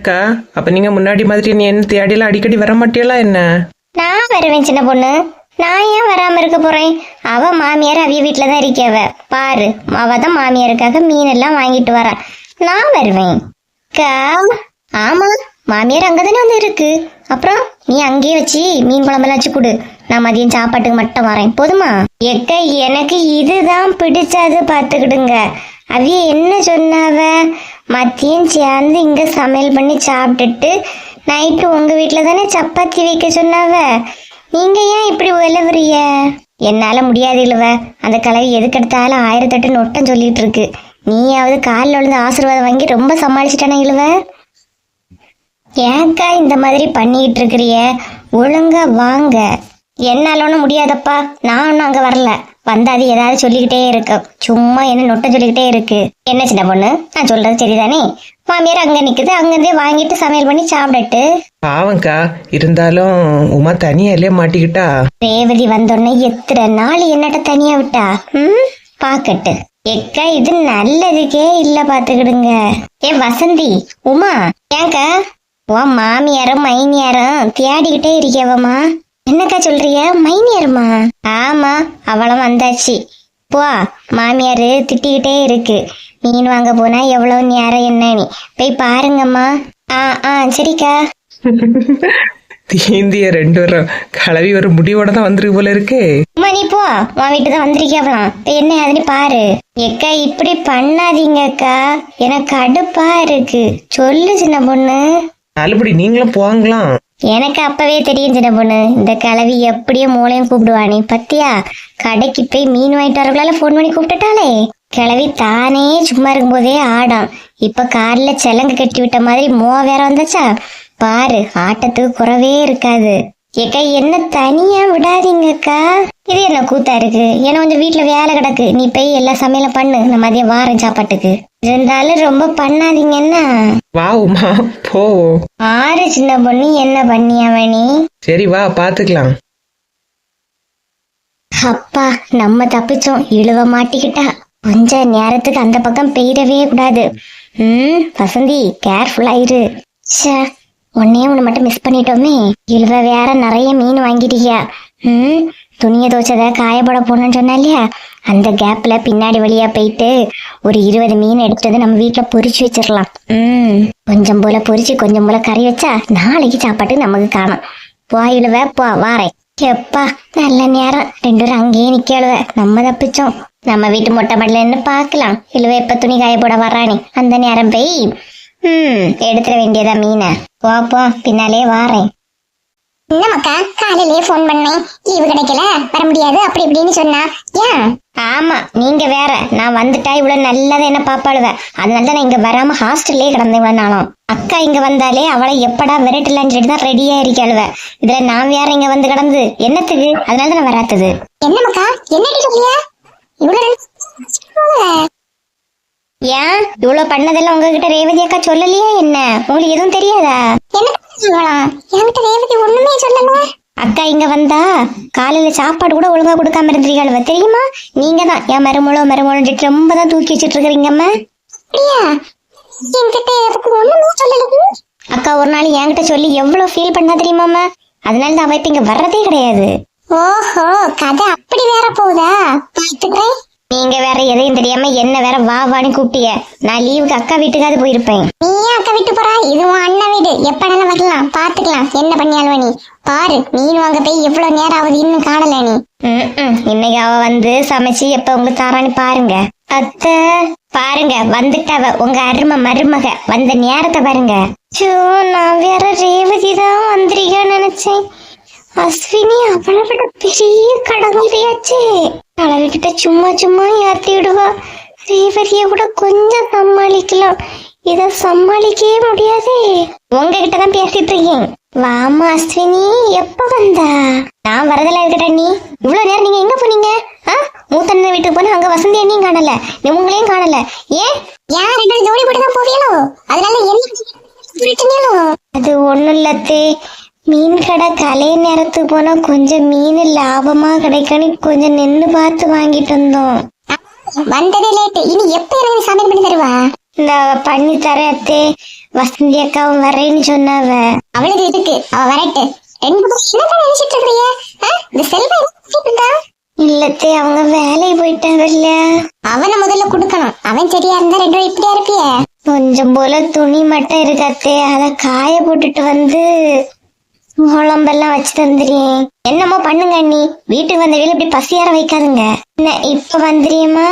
அக்கா அப்ப நீங்க முன்னாடி மாதிரி நீ என்ன தேடியெல்லாம் அடிக்கடி வர மாட்டியலா என்ன? நான் வருவேன் சின்ன பொண்ணு. நான் ஏன் வராம இருக்க போறேன்? அவ மாமியார் அவிய வீட்டுலதான் இருக்கவ பாரு அவ தான் மாமியாருக்காக மீன் எல்லாம் வாங்கிட்டு வரா. நான் வருவேன். அக்கா ஆமா மாமியார் அங்கதானே வந்து இருக்கு. அப்புறம் நீ அங்கேயே வச்சு மீன் குழம்பெல்லாம் வச்சு கொடு. நான் மதியம் சாப்பாட்டுக்கு மட்டும் வரேன். போதுமா? எக்க எனக்கு இதுதான் பிடிச்சது பார்த்துக்கிடுங்க. அவிய என்ன சொன்னாவ? மதியம் சேர்ந்து இங்க சமையல் பண்ணி சாப்பிட்டுட்டு நைட்டு உங்க வீட்டில் தானே சப்பாத்தி வைக்க சொன்னாவ? நீங்க ஏன் இப்படி உழவுறிய என்னால முடியாது இழுவ. அந்த கலவி எதுக்கெடுத்தாலும் ஆயிரத்தெட்டு நொட்டம் சொல்லிட்டு இருக்கு. நீயாவது காலில் விழுந்து ஆசீர்வாதம் வாங்கி ரொம்ப சமாளிச்சிட்டானே இழுவ? ஏன்க்கா இந்த மாதிரி பண்ணிக்கிட்டு இருக்கிறிய? ஒழுங்கா வாங்க. என்னால ஒன்றும் முடியாதப்பா. நான் ஒன்றும் அங்கே வரல. வந்தா அது ஏதாவது சொல்லிக்கிட்டே இருக்கு. சும்மா என்ன நொட்டம் சொல்லிக்கிட்டே இருக்கு. என்ன சின்ன பொண்ணு? நான் சொல்றது சரிதானே? மாமியார் அங்கே நிக்குது அங்கேருந்தே வாங்கிட்டு சமையல் பண்ணி சாப்பிடட்டு பாவம்க்கா இருந்தாலும் உமா தனியா இல்லையே மாட்டிக்கிட்டா? ரேவதி வந்தோடனே எத்தனை நாள் என்னட்ட தனியா விட்டா? ம்? பாக்கட்டு. எக்கா இது நல்லதுக்கே இல்ல பாத்துக்கிடுங்க. ஏ வசந்தி உமா ஏங்க? உன் மாமியாரும் மைனியாரும் தேடிக்கிட்டே இருக்கவமா என்னக்கா சொல்றிய? மைனியாருமா? ஆமா அவளும் வந்தாச்சு. போ மாமியாரு திட்டிக்கிட்டே இருக்கு. மீன் வாங்க போனா எவ்வளவு நேரம் என்னன்னு. போய் பாருங்கம்மா. ஆ ஆ சரிக்கா. தீந்திய ரெண்டு வரும் கலவி ஒரு முடிவோட தான் வந்துருக்கு போல இருக்கு. அம்மா நீ போ. உன் வீட்டு தான் வந்திருக்கியாவலாம் இப்ப என்ன அதுன்னு பாரு. எக்கா இப்படி பண்ணாதீங்க அக்கா எனக்கு கடுப்பா இருக்கு. சொல்லு சின்ன பொண்ணு. நல்லபடி நீங்களும் போங்களாம் எனக்கு அப்பவே தெரியும் சின்ன பொண்ணு. இந்த கிளவி எப்படியும் மூளையும் கூப்பிடுவானே பத்தியா? கடைக்கு போய் மீன் வாங்கிட்டு வரக்குள்ளால ஃபோன் பண்ணி கூப்பிட்டுட்டாளே. கிழவி தானே சும்மா இருக்கும்போதே ஆடாம். இப்ப கார்ல செலங்கு கட்டி விட்ட மாதிரி மோ வேற வந்துச்சா? பாரு ஆட்டத்துக்கு குறவே இருக்காது. ஏக்கா என்ன தனியா விடாதீங்கக்கா. இது என்ன கூத்தா இருக்கு? ஏன்னா கொஞ்சம் வீட்டுல வேலை கிடக்கு. நீ போய் எல்லா சமையலும் பண்ணு. நான் மதியம் வாரம் சாப்பாட்டுக்கு. இருந்தாலும் ரொம்ப பண்ணாதீங்கன்னா வா உமா போவோம் ஆறு சின்ன பொண்ணு என்ன பண்ணியாவணி சரி வா பாத்துக்கலாம். அப்பா நம்ம தப்பிச்சோம். இழுவ மாட்டிக்கிட்டா. கொஞ்ச நேரத்துக்கு அந்த பக்கம் பெய்யவே கூடாது. ம் வசந்தி கேர்ஃபுல்லா இரு ச்சே ஒன்னே ஒண்ணு மட்டும் மிஸ் பண்ணிட்டோமே. இழுவ வேற நிறைய மீன் வாங்கிட்டியா? ம் துணியை துவைச்சத காயப்பட போனோம்னு சொன்னா இல்லையா? அந்த கேப்ல பின்னாடி வழியா போயிட்டு ஒரு இருபது மீன் எடுத்தது நம்ம வீட்டுல பொரிச்சு வச்சிடலாம். ம். கொஞ்சம் போல பொரிச்சு கொஞ்சம் போல கறி வச்சா நாளைக்கு சாப்பாட்டுக்கு நமக்கு காணும். போ போ வாரேன் எப்பா நல்ல நேரம். ரெண்டு பேரும் அங்கேயே நிக்கழுவ நம்ம தப்பிச்சோம். நம்ம வீட்டு மொட்டை மாடல இருந்து பார்க்கலாம். இழுவ எப்ப துணி காய போட வர்றானே அந்த நேரம் போய் ம் எடுத்துட வேண்டியதா மீனை. போ பின்னாலே வாரேன். என்னமாக்கா காலையிலேயே ஃபோன் பண்ணேன். லீவு கிடைக்கல. வர முடியாது. அப்படி இப்படின்னு சொன்னா. ஏன்? ஆமா நீங்க வேற. நான் வந்துட்டா இவ்வளவு நல்லதா என்ன பாப்பாளுவ? அதனால தான் நான் இங்க வராம ஹாஸ்டல்லே கிடந்தேன் இவ்வளவு நாளும். அக்கா இங்க வந்தாலே அவளை எப்படா விரட்டலான்னு சொல்லிட்டு தான் ரெடியா இருக்காளுவ. இதுல நான் வேற இங்க வந்து கிடந்து என்னத்துக்கு? அதனால தான் வராத்தது என்னமாக்கா என்ன சொல்லியா? இவ்வளவு ஏன்? இவ்வளவு பண்ணதெல்லாம் உங்ககிட்ட ரேவதி அக்கா சொல்லலையா என்ன? உங்களுக்கு எதுவும் தெரியாதா? என்ன சொல்லலாம் என்கிட்ட ரேவதி ஒண்ணுமே சொல்லல. அக்கா இங்க வந்தா காலையில சாப்பாடு கூட ஒழுங்கா கொடுக்காம இருந்திருக்காளுவ தெரியுமா? நீங்க தான் என் மருமளோ மருமளோ ரொம்ப தான் தூக்கி வச்சிட்டு இருக்கிறீங்கம்மா. என்கிட்ட எதுக்கு ஒண்ணுமே சொல்லல. அக்கா ஒரு நாள் என்கிட்ட சொல்லி எவ்வளவு ஃபீல் பண்ணா தெரியுமாம்மா? அதனால தான் அவ இப்ப இங்க வர்றதே கிடையாது. ஓஹோ கதை அப்படி வேற போகுதா? பாத்துக்கிறேன். நீங்க வேற எதையும் தெரியாம என்ன வேற வா வான்னு கூப்பிட்டிய நான் லீவுக்கு அக்கா வீட்டுக்காவது போயிருப்பேன். நீ அக்கா வீட்டு போறா? இது உன் அண்ணன் வீடு. எப்பனாலும் வரலாம். பாத்துக்கலாம். என்ன பண்ணியாலும் நீ. பாரு மீன் வாங்க போய் எவ்வளவு நேரம் ஆகுது இன்னும் காணல நீ. இன்னைக்கு அவ வந்து சமைச்சு எப்ப உங்களுக்கு தாரான்னு பாருங்க. அத்தை பாருங்க. வந்துட்டாவ உங்க அருமை மருமக. வந்த நேரத்தை பாருங்க. நான் வேற ரேவதி தான் வந்திருக்கேன்னு நினைச்சேன். அஸ்வினி அவளை விட பெரிய கடங்குறியாச்சே அளவுகிட்ட சும்மா சும்மா ஏத்தி விடுவா? ரேவதிய கூட கொஞ்சம் சமாளிக்கலாம். இத சமாளிக்கவே முடியாதே. உங்ககிட்ட தான் பேசிட்டு இருக்கேன். வாமா அஸ்வினி எப்ப வந்தா? நான் வரதெல்லாம் இருக்கட்டா நீ. இவ்வளவு நேரம் நீங்க எங்க போனீங்க? ஆ? மூத்தண்ணன் வீட்டுக்கு போனா அங்க வசந்தி அண்ணியும் காணல. உங்களையும் காணல. ஏன்? ஏன் ரெண்டு ஜோடி போட்டு தான் போவீங்களோ? அதனால என்ன அது ஒண்ணும் இல்லத்தே. மீன் கடை கலை நேரத்துக்கு போனா கொஞ்சம் மீன் லாபமா கிடைக்கன்னு கொஞ்சம் நின்னு பார்த்து வாங்கிட்டு வந்தோம். வந்ததே லேட்டு இனி எப்ப எனக்கு சமையல் பண்ணி தருவா இந்த பண்ணி தரேன் அத்தே. வசந்தி அக்காவும் வரேன்னு சொன்னாவ அவளுக்கு இருக்கு அவ வரட்டு. ரெண்டு நினைச்சிட்டு இருக்கிறீங்க? இந்த என்ன? இல்லத்தே அவங்க வேலைக்கு போயிட்டாவல்ல அவனை முதல்ல குடுக்கணும். அவன் சரியா இருந்தா ரெண்டு இப்படியா இருப்பிய? கொஞ்சம் போல துணி மட்டும் இருக்காத்தே அத காய போட்டுட்டு வந்து குழம்பெல்லாம் வச்சு தந்துறேன் என்னமோ பண்ணுங்க அண்ணி. வீட்டுக்கு வந்த வேலை இப்படி பசியார வைக்காதுங்க. என்ன இப்ப வந்துறியம்மா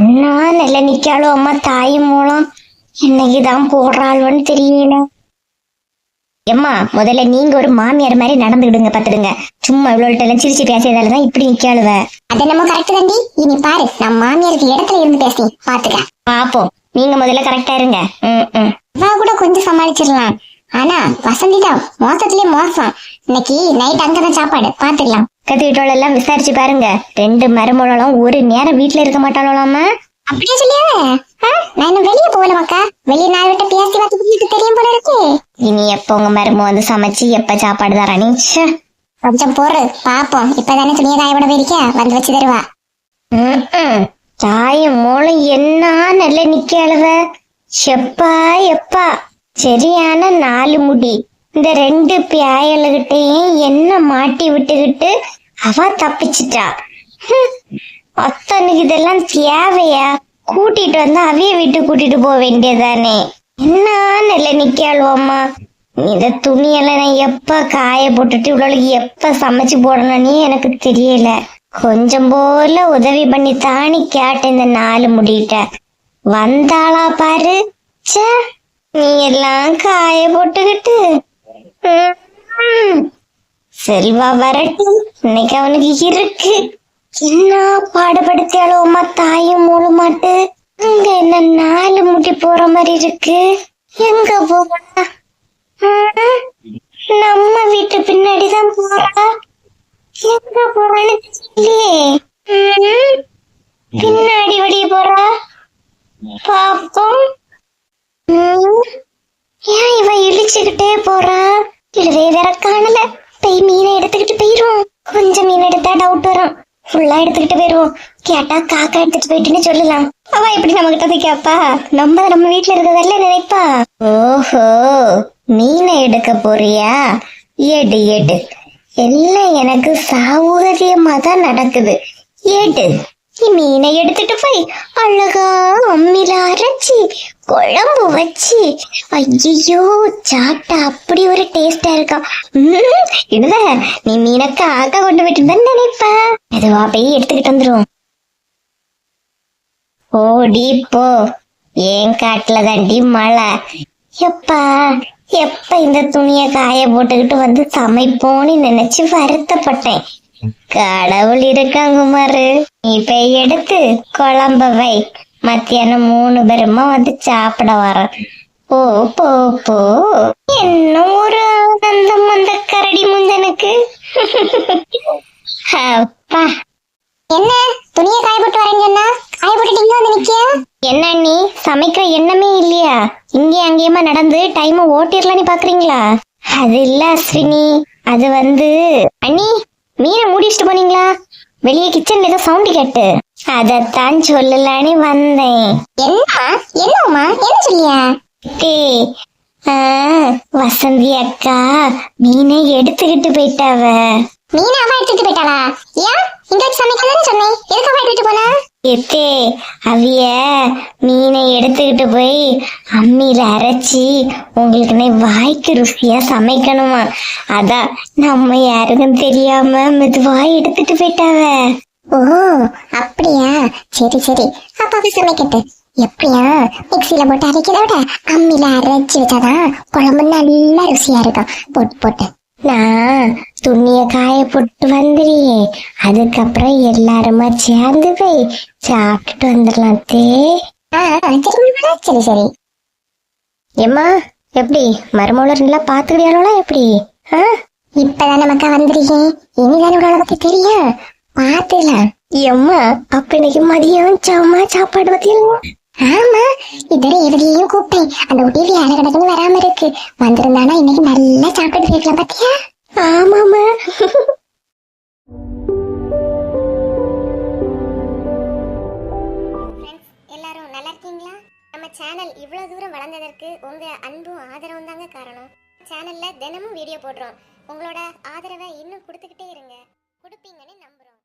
என்ன நல்ல நிக்காளோ அம்மா தாய் மூலம். என்னைக்குதான் போடுறாளோன்னு தெரியல. எம்மா முதல்ல நீங்க ஒரு மாமியார் மாதிரி நடந்துக்கிடுங்க பாத்துடுங்க சும்மா இவ்வளவு எல்லாம் சிரிச்சு பேசியதாலதான் இப்படி நிக்காளுவ அது நம்ம கரெக்ட் தாண்டி. இனி பாரு நான் மாமியாருக்கு இடத்துல இருந்து பேசி பாத்துக்க. பாப்போம். நீங்க முதல்ல கரெக்டா இருங்க. கூட கொஞ்சம் சமாளிச்சிடலாம். ஆனா வசந்தி தான் மோசத்திலே மோசம் இன்னைக்கு நைட் அங்கதான் சாப்பாடு. பாத்துக்கலாம் கத்து வீட்டோட எல்லாம் விசாரிச்சு பாருங்க. ரெண்டு மருமகளும் ஒரு நேரம் வீட்டுல இருக்க மாட்டாளாமா? அப்படியே சொல்லியா நான் இன்னும் வெளியே போகல மக்கா. வெளியே நாள் விட்டு பேசி பார்த்து தெரியும் போல இருக்கு. இனி எப்ப உங்க மரும வந்து சமைச்சு எப்ப சாப்பாடு தரானி? கொஞ்சம் பொறு பாப்போம். இப்பதானே துணியை காயப்பட போயிருக்க வந்து வச்சு தருவா. தாயும் மூலம் என்ன நல்ல நிக்க அழுவ எப்பா எப்பா. சரியான நாலு முடி. இந்த ரெண்டு பியாயலுகிட்டையும் என்ன மாட்டி விட்டுக்கிட்டு அவ தப்பிச்சிட்டா. ஹம். அத்தனுக்கு இதெல்லாம் தேவையா? கூட்டிட்டு வந்து அவிய வீட்டு கூட்டிட்டு போக வேண்டியதானே என்ன நில நிக்காளுவம்மா இந்த துணியெல்லாம் நான் எப்ப காய போட்டுட்டு இவ்வளவு எப்ப சமைச்சு போடணும்னே எனக்கு தெரியல. கொஞ்சம் போல உதவி பண்ணி தானி கேட்டேன் இந்த நாலு முடிட்ட வந்தாளா பாரு. ச்சே. நீ எல்லாம் காய போட்டுக்கிட்டு செல்வா வரட்டும். இன்னைக்கு அவனுக்கு இருக்கு. என்ன பாடுபடுத்தியாலும் அம்மா தாயும் மூலமாட்டு அங்க என்ன நாலு முட்டி போற மாதிரி இருக்கு. எங்க போறா நம்ம வீட்டு பின்னாடிதான் போறா. எங்க போறான்னு தெரியலையே. பின்னாடி வழிய போறா. பாப்போம். ஏன் இவ இழிச்சுக்கிட்டே போறா இழுதே வேற காணல. போய் மீனை எடுத்துக்கிட்டு போயிருவோம். கொஞ்சம் மீன் எடுத்தா டவுட் வரும். ஃபுல்லா எடுத்துக்கிட்டு போயிருவோம். கேட்டா காக்கா எடுத்துட்டு போயிட்டுன்னு சொல்லலாம். அவ இப்படி நம்ம கிட்ட போய் கேப்பா? நம்ம நம்ம வீட்டுல இருக்கிறதல்ல நினைப்பா. ஓஹோ மீனை எடுக்க போறியா? எடு எடு. எல்லாம் எனக்கு சாவுகரியமா தான் நடக்குது. எடு. மீனை எடுத்துட்டு போய் அழகா அம்மில அரைச்சி குழம்பு வச்சு. ஐயோ சாப்பிட்டா அப்படி ஒரு டேஸ்டா இருக்கா. உம், இடுத நீ மீனை காக்கா கொண்டு போயிட்டு தான் நினைப்ப மெதுவா போய் எடுத்துக்கிட்டு வந்துரும் ஓடி போ. ஏன் காட்டுல தாண்டி மழை. எப்பா எப்ப இந்த துணியை காய போட்டுக்கிட்டு வந்து சமைப்போன்னு நினைச்சு வருத்தப்பட்டேன். கடவுள் இருக்காங்க குமாரு நீ போய் எடுத்து குழம்ப வை. மத்தியானம் மூணு பேருமா வந்து சாப்பிட வரோம். போ போ போ. என்ன ஒரு ஆனந்தம் அந்த கரடி முந்தனுக்கு அப்பா. என்ன? துணியை காய போட்டு வரேன்னு சொன்னா? காய போட்டுட்டு இங்க வந்து நிக்கிய? என்ன நீ சமைக்கிற எண்ணமே இல்லையா? இங்கே அங்கேயுமா நடந்து டைம் ஓட்டிடலான்னு பாக்குறீங்களா? அது இல்ல அஸ்வினி. அது வந்து அண்ணி மீனை மூடி வச்சுட்டு போனீங்களா? வெளியே கிச்சன்ல ஏதோ சவுண்ட் கேட்டு. அதத்தான் சொல்லலான்னு வந்தேன். என்ன என்னம்மா? என்ன சொல்லியா? ஆ, வசந்தி அக்கா மீனை எடுத்துக்கிட்டு போயிட்டாவ. மீனை அவ எடுத்துட்டு போயிட்டாளா? ஏன்? வச்சு சமைக்கலன்னு சொன்னேன். எதுக்கு எடுத்துட்டு போனா? எத்தே அவிய மீனை எடுத்துக்கிட்டு போய் அம்மியில அரைச்சி உங்களுக்கு வாய்க்கு ருசியா சமைக்கணுமா? அதான் நம்ம யாருக்கும் தெரியாம மெதுவா எடுத்துட்டு போயிட்டாவ. ஓ அப்படியா? சரி சரி. அப்ப அவ சமைக்கட்டு. எப்படியா? மிக்சியில போட்டு அரைக்கிறத விட அம்மியில அரைச்சு வச்சாதான் குழம்பு நல்லா ருசியா இருக்கும். போட்டு போட்டு. நான் துணிய காய போட்டு வந்துடுறியே அதுக்கப்புறம் எல்லாருமா சேர்ந்து போய் சாப்பிட்டுட்டு வந்துடலாம் தே. சரி சரி ஏம்மா எப்படி? மருமகள் நல்லா பாத்துக்கிறியாளா எப்படி? இப்பதான் நமக்கா வந்திருக்கேன் இனிதானே உங்களை பத்தி தெரியும். பாத்துலாம் எம்மா அப்ப இன்னைக்கு மதியம் சம்மா சாப்பாடு பத்தியல ஆமா இதர எவரையும் கூப்பிட்டேன். அந்த உதவி வேலை கிடக்குன்னு வராம இருக்கு. வந்திருந்தானா இன்னைக்கு நல்லா சாப்பிட்டு போயிருக்கலாம் பாத்தியா? ஆமாமா எல்லாரும் நல்லா இருக்கீங்களா? நம்ம சேனல் இவ்வளவு தூரம் வளர்ந்ததற்கு உங்க அன்பும் ஆதரவும் தாங்க காரணம். சேனல்ல தினமும் வீடியோ போடுறோம். உங்களோட ஆதரவை இன்னும் கொடுத்துக்கிட்டே இருங்க. கொடுப்பீங்கன்னு நம்புறோம்.